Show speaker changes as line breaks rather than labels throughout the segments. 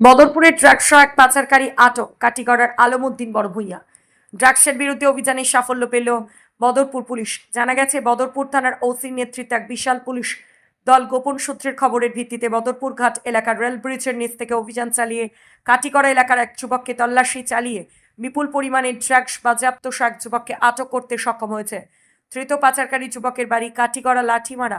বদরপুরের drugs এক পাচারকারী আটক, কাটিগড়ার আলমউদ্দিন বড় ভূঁইয়া ড্রাগসের বিরুদ্ধে অভিযানে সাফল্য পেল বদরপুর পুলিশ। জানা গেছে বদরপুর থানার ওসির নেতৃত্বে এক বিশাল পুলিশ দল গোপন সূত্রের খবরের ভিত্তিতে বদরপুর ঘাট এলাকার রেল ব্রিজের নিচ থেকে অভিযান চালিয়ে কাটিগড়া এলাকার এক যুবককে তল্লাশি চালিয়ে বিপুল পরিমাণে ড্রাগস, বাজেয়াপ্ত সহ এক যুবককে আটক করতে সক্ষম হয়েছে। ধৃত পাচারকারী যুবকের বাড়ি কাটিগড়া লাঠিমারা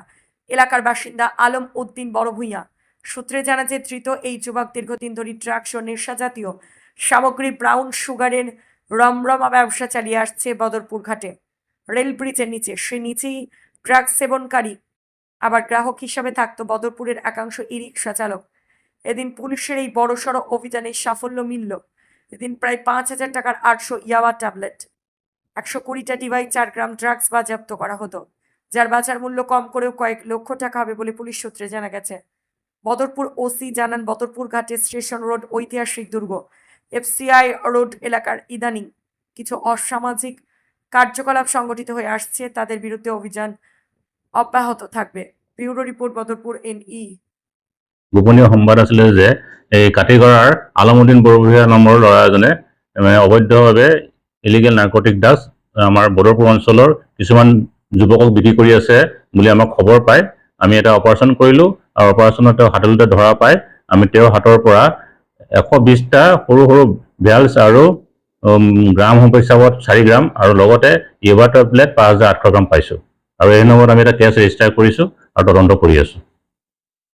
এলাকার বাসিন্দা আলম উদ্দিন বড় ভূঁইয়া সূত্রে জানা যে ধৃত এই যুবক দীর্ঘদিন ধরে ড্রাগস ও নেশা জাতীয় সামগ্রী, ব্রাউন সুগারের রমরমা ব্যবসা চালিয়ে আসছে বদরপুর ঘাটে। রেল ব্রিজের নিচে, সে নিচেই ড্রাগস সেবনকারী। আবার গ্রাহক হিসাবে থাকতো বদরপুরের একাংশ ই রিক্সা চালক। এদিন পুলিশের এই বড়সড় অভিযানে সাফল্য মিলল। এদিন প্রায় পাঁচ হাজার টাকার আটশো ইয়াবা ট্যাবলেট, একশো কুড়িটা ডিভাই চার গ্রাম ড্রাগস বাজেয়াপ্ত করা হতো, যার বাজার মূল্য কম করেও কয়েক লক্ষ টাকা হবে বলে পুলিশ সূত্রে জানা গেছে। বদরপুর ওসি জানান, বদরপুর ঘাটে স্টেশন রোড ঐতিহাসিক দুর্গ। এফসিআই রোড এলাকার ইদানিং কিছু অসামাজিক কার্যকলাপ সংগঠিত হয়ে আসছে। তাদের বিরুদ্ধে অভিযান অব্যাহত থাকবে। Bureau report, Badarpur N E
গোপনীয় সংবাদ আছিলে যে, এই কাটিগড়াৰ আলমুদ্দিন বৰভূঞা নামৰ ল'ৰা এজনে অবৈধভাৱে ইলিগেল নাৰ্কটিক ড্ৰাগছ আমাৰ বদৰপুৰ অঞ্চলৰ কিছুমান যুৱকক বিক্ৰী কৰি আছে বুলি আমাক খবৰ পায়। আমি এটা অপাৰেশ্যন কৰিলোঁ। আৰু অপাৰেশ্যনত তেওঁ হাততে ধৰা পায়। আমি তেওঁৰ হাতৰ পৰা এশ বিছটা সৰু সৰু ভেলছ আৰু গ্ৰাম হিচাপত চাৰি গ্ৰাম আৰু লগতে ইভাৰ টেবলেট পাঁচ হাজাৰ আঠশ গ্ৰাম পাইছোঁ। আৰু এই নম্বৰত আমি এটা কেছ ৰেজিষ্টাৰ কৰিছোঁ আৰু তদন্ত কৰি আছোঁ।